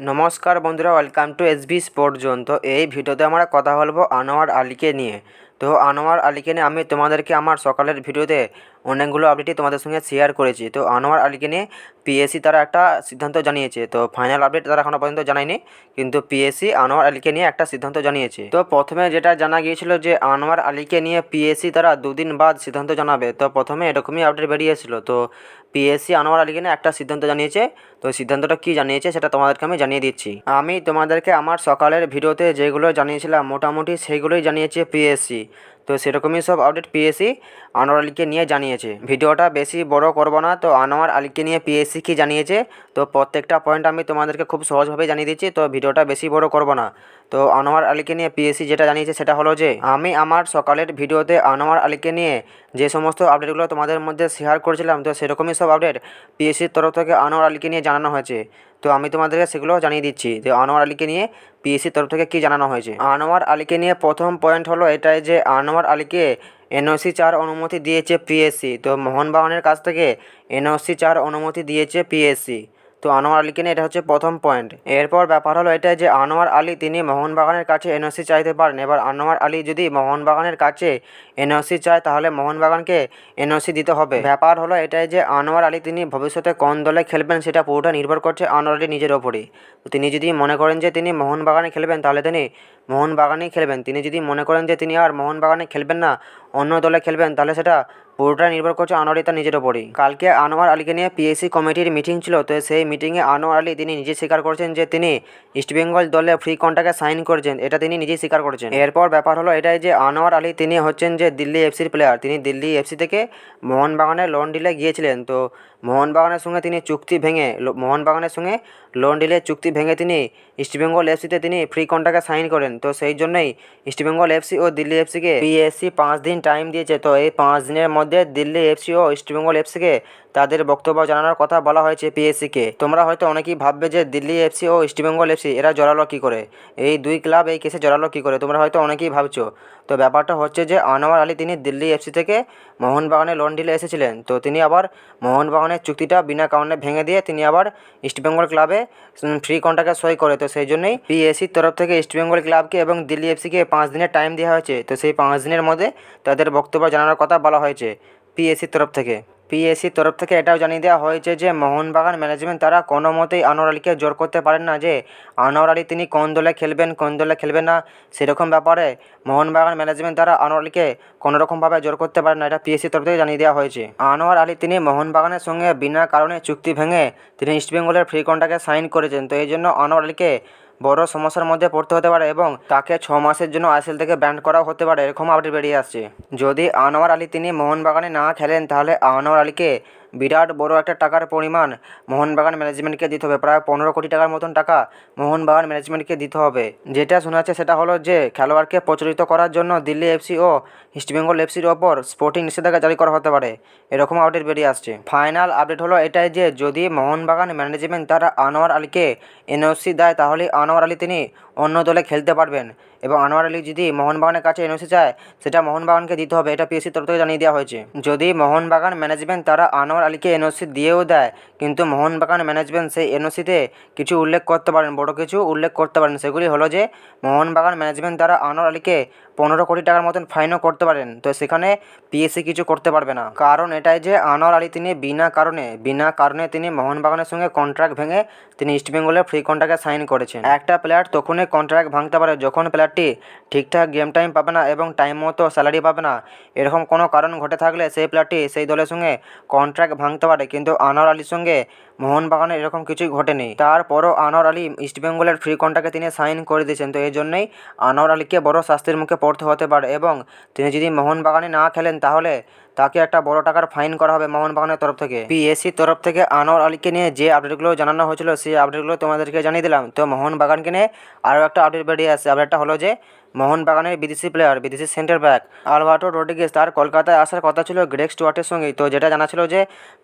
নমস্কার বন্ধুরা welcome to S B sport zone তো এই ভিডিওতে আমরা কথা বলব আনোয়ার আলীকে নিয়ে। তো আনোয়ার আলীকে নিয়ে আমি তোমাদেরকে আমার সকালের ভিডিওতে অনেকগুলো আপডেটই তোমাদের সঙ্গে শেয়ার করেছি। তো আনোয়ার আলীকে নিয়ে পিএসসি তারা একটা সিদ্ধান্ত জানিয়েছে। তো ফাইনাল আপডেট তারা এখনও পর্যন্ত জানায়নি, কিন্তু পিএসসি আনোয়ার আলীকে নিয়ে একটা সিদ্ধান্ত জানিয়েছে। তো প্রথমে যেটা জানা গিয়েছিল যে আনোয়ার আলীকে নিয়ে পিএসসি তারা দুদিন বাদ সিদ্ধান্ত জানাবে, তো প্রথমে এরকমই আপডেট বেরিয়েছিল। তো পিএসসি আনোয়ার আলীকে নিয়ে একটা সিদ্ধান্ত জানিয়েছে। তো সিদ্ধান্তটা কী জানিয়েছে সেটা তোমাদেরকে আমি জানিয়ে দিচ্ছি। আমি তোমাদেরকে আমার সকালের ভিডিওতে যেগুলো জানিয়েছিলাম, মোটামুটি সেইগুলোই জানিয়েছে পিএসসি তো সেরকমই সব আপডেট পিএসসি আনোয়ার আলীকে নিয়ে জানিয়েছে। ভিডিওটা বেশি বড় করব না, তো আনোয়ার আলীকে নিয়ে পিএসসি কী জানিয়েছে? তো প্রত্যেকটা পয়েন্ট আমি তোমাদেরকে খুব সহজভাবে জানিয়ে দিচ্ছি, তো ভিডিওটা বেশি বড় করব না। তো আনোয়ার আলীকে নিয়ে পিএসসি যেটা জানিয়েছে সেটা হলো যে, আমি আমার সকালের ভিডিওতে আনোয়ার আলীকে নিয়ে যে সমস্ত আপডেটগুলো তোমাদের মধ্যে শেয়ার করেছিলাম, তো সেরকমই সব আপডেট পিএসসির তরফ থেকে আনোয়ার আলীকে নিয়ে জানানো হয়েছে। তো আমি তোমাদেরকে সেগুলো জানিয়ে দিচ্ছি যে আনোয়ার আলীকে নিয়ে পিএসসির তরফ থেকে কী জানানো হয়েছে? আনোয়ার আলীকে নিয়ে প্রথম পয়েন্ট হলো এটাই যে আনোয়ার আলীকে এনওসি চার অনুমতি দিয়েছে পিএসসি। তো মোহনবাগানের কাছ থেকে এনওসি চার অনুমতি দিয়েছে পিএসসি। তো আনোয়ার আলীকে নিয়ে এটা হচ্ছে প্রথম পয়েন্ট এরপর ব্যাপার হলো এটাই যে আনোয়ার আলী তিনি মোহনবাগানের কাছে এনওসি চাইতে পারেন। এবার আনোয়ার আলী যদি মোহনবাগানের কাছে এনওসি চায়, তাহলে মোহনবাগানকে এনওসি দিতে হবে। ব্যাপার হলো এটাই যে আনোয়ার আলী তিনি ভবিষ্যতে কোন দলে খেলবেন সেটা পুরোটা নির্ভর করছে আনোয়ার আলী নিজের ওপরেই। তিনি যদি মনে করেন যে তিনি মোহনবাগানে খেলবেন, তাহলে তিনি মোহনবাগানেই খেলবেন। তিনি যদি মনে করেন যে তিনি আর মোহনবাগানে খেলবেন না, অন্য দলে খেলবেন, তাহলে সেটা পুরোটা নির্ভর করছে আনোয়ার আলী তার নিজের ওপরেই। কালকে আনোয়ার আলীকে নিয়ে পিএসসি কমিটির মিটিং ছিল, তো সেই মিটিংয়ে আনোয়ার আলী তিনি নিজে স্বীকার করেছেন যে তিনি ইস্টবেঙ্গল দলে ফ্রি কন্ট্রাক্টে সাইন করেছেন, এটা তিনি নিজেই স্বীকার করেছেন। এরপর ব্যাপার হলো এটাই যে আনোয়ার আলী তিনি হচ্ছেন যে দিল্লি এফসির প্লেয়ার তিনি দিল্লি এফসি থেকে মোহনবাগানের লোন ডিলে গিয়েছিলেন, তো মোহনবাগানের সঙ্গে তিনি চুক্তি ভেঙে মোহনবাগানের সঙ্গে লোন ডিলে চুক্তি ভেঙে তিনি ইস্টবেঙ্গল এফসিতে তিনি ফ্রি কন্ট্রাক্টে সাইন করেন, তো সেই জন্যই ইস্টবেঙ্গল এফসি ও দিল্লি এফসিকে পিএসসি পাঁচ দিন টাইম দিয়েছে, তো এই পাঁচ দিনের মধ্যে দিল্লি এফসি ও ইস্টবেঙ্গল এফসিকে তাদের বক্তব্য জানানোর কথা বলা হয়েছে পিএসসিকে। তোমরা হয়তো অনেকেই ভাববে যে দিল্লি এফসি ও ইস্টবেঙ্গল এফসি, এরা জড়ালো কী করে? এই দুই ক্লাব এই কেসে জড়ালো কী করে? তোমরা হয়তো অনেকেই ভাবছ। তো ব্যাপারটা হচ্ছে যে আনোয়ার আলী, তিনি দিল্লি এফসি থেকে মোহনবাগানে লোন ডিলে এসেছিলেন। তো তিনি আবার মোহনবাগানের চুক্তিটা বিনা কারণে ভেঙে দিয়ে তিনি আবার ইস্টবেঙ্গল ক্লাবে ফ্রি কন্ট্রাক্টে সই করে। তো সেই জন্যই পিএসসির তরফ থেকে ইস্টবেঙ্গল ক্লাবকে এবং দিল্লি এফসিকে পাঁচ দিনের টাইম দেওয়া হয়েছে। তো সেই পাঁচ দিনের মধ্যে তাদের বক্তব্য জানানোর কথা বলা হয়েছে পিএসসির তরফ থেকে। পিএসসির তরফ থেকে এটাও জানিয়ে দেওয়া হয়েছে যে মোহনবাগান ম্যানেজমেন্ট তারা কোনো মতেই আনোয়ার আলীকে জোর করতে পারেন না, যে আনোয়ার আলী তিনি কোন দলে খেলবেন, কোন দলে খেলবেন না, সেরকম ব্যাপারে মোহনবাগান ম্যানেজমেন্ট তারা আনোয়ার আলীকে কোনোরকমভাবে জোর করতে পারেন না, এটা পিএসসির তরফ থেকে জানিয়ে দেওয়া হয়েছে। আনোয়ার আলী তিনি মোহনবাগানের সঙ্গে বিনা কারণে চুক্তি ভেঙে তিনি ইস্টবেঙ্গলের ফ্রি কন্ট্রাক্টে সাইন করেছেন, তো এই জন্য আনোয়ার আলীকে বড় সমস্যার মধ্যে পড়তে হতে পারে এবং তাকে ছ মাসের জন্য আইএসএল থেকে ব্যান্ড করাও হতে পারে, এরকম আপডেট বেরিয়ে আসছে। যদি আনোয়ার আলী তিনি মোহনবাগানে না খেলেন, তাহলে আনোয়ার আলীকে বিরাট বড় একটা টাকার পরিমাণ মোহনবাগান ম্যানেজমেন্টকে দিতে হবে। প্রায় পনেরো কোটি টাকার মতন টাকা মোহনবাগান ম্যানেজমেন্টকে দিতে হবে। যেটা শোনা যাচ্ছে সেটা হলো যে, খেলোয়াড়কে প্রচলিত করার জন্য দিল্লি এফসি ও ইস্টবেঙ্গল এফসির ওপর স্পোর্টিং নিষেধাজ্ঞা জারি করা হতে পারে। এরকম আপডেট বেরিয়ে আসছে। ফাইনাল আপডেট হলো এটাই যে, যদি মোহনবাগান ম্যানেজমেন্ট তারা আনোয়ার আলীকে এনওসি দেয়, তাহলে আনোয়ার আলী তিনি অন্য দলে খেলতে পারবেন। এবং আনোয়ার আলী যদি মোহনবাগানের কাছে এনওসি চায়, সেটা মোহনবাগানকে দিতে হবে, এটা পিএসসির তরফ থেকে জানিয়ে দেওয়া হয়েছে। যদি মোহনবাগান ম্যানেজমেন্ট তারা আনোয়ার আলীকে এনওসি দিয়েও দেয়, কিন্তু মোহনবাগান ম্যানেজমেন্ট সেই এনওসিতে কিছু উল্লেখ করতে পারেন, বড় কিছু উল্লেখ করতে পারেন, সেগুলি হলো যে, মোহনবাগান ম্যানেজমেন্ট তারা আনোয়ার আলীকে পনেরো কোটি টাকার মতন ফাইনও করতে পারেন, তো সেখানে পিএসসি কিছু করতে পারবে না। কারণ এটাই যে আনোয়ার আলী তিনি বিনা কারণে বিনা কারণে তিনি মোহনবাগানের সঙ্গে কন্ট্রাক্ট ভেঙে তিনি ইস্টবেঙ্গলের ফ্রি কন্ট্রাক্টে সাইন করেছেন। একটা প্লেয়ার তখনই কন্ট্রাক্ট ভাঙতে পারে যখন প্লেয়ারটি ঠিকঠাক গেম টাইম পাবে না এবং টাইম মতো স্যালারি পাবে না। এরকম কোনো কারণ ঘটে থাকলে সেই প্লেয়ারটি সেই দলের সঙ্গে কন্ট্রাক্ট ভাঙতে পারে, কিন্তু আনোয়ার আলীর সঙ্গে মোহনবাগানের এরকম কিছুই ঘটেনি। তারপরও আনোয়ার আলী ইস্টবেঙ্গলের ফ্রি কন্ট্রাক্টে তিনি সাইন করে দিয়েছেন, তো এই জন্যই আনোয়ার আলীকে বড় শাস্তির মুখে পড়তে হতে পারে এবং তিনি যদি মোহনবাগানে না খেলেন তাহলে তাকে একটা বড় টাকার ফাইন করা হবে মোহনবাগানের তরফ থেকে। পিএসসির তরফ থেকে আনোয়ার আলীকে নিয়ে যে আপডেটগুলো জানানো হয়েছিল, সেই আপডেটগুলো তোমাদেরকে জানিয়ে দিলাম। তো মোহনবাগানকে নিয়ে আরও একটা আপডেট বেরিয়ে আসছে। আপডেটটা হলো যে মোহনবাগানের বিদেশি প্লেয়ার বিদেশি সেন্টার ব্যাক আলবার্টো রোড্রিগেজ তার কলকাতায় আসার কথা ছিল গ্রেক স্টুয়ার্টের সঙ্গে তো যেটা জানা ছিল যে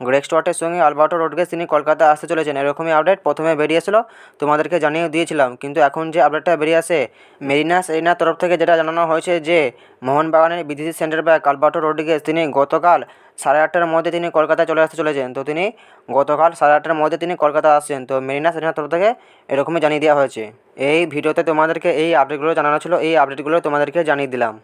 গ্রেক স্টুয়ার্টের সঙ্গে আলবার্টো রোড্রিগেজ তিনি কলকাতায় আসতে চলেছেন, এরকমই আপডেট প্রথমে বেরিয়েছিল। তোমাদেরকে জানিয়ে দিয়েছিলাম, কিন্তু এখন যে আপডেটটা বেরিয়ে আসে, মেরিনা সেরিনার তরফ থেকে যেটা জানানো হয়েছে যে মোহনবাগানের বিদেশি সেন্টার ব্যাক আলবার্টো রোড্রিগেজ তিনি গতকাল সাড়ে আটটার মধ্যে তিনি কলকাতায় চলে আসতে চলেছেন। তো তিনি গতকাল সাড়ে আটটার মধ্যে তিনি কলকাতা আসছেন। তো মেরিনা সেরিনার তরফ থেকে এরকমই জানিয়ে দেওয়া হয়েছে। এই ভিডিওতে তোমাদেরকে এই আপডেটগুলো জানানো ছিল। এই আপডেটগুলো তোমাদেরকে জানিয়ে দিলাম।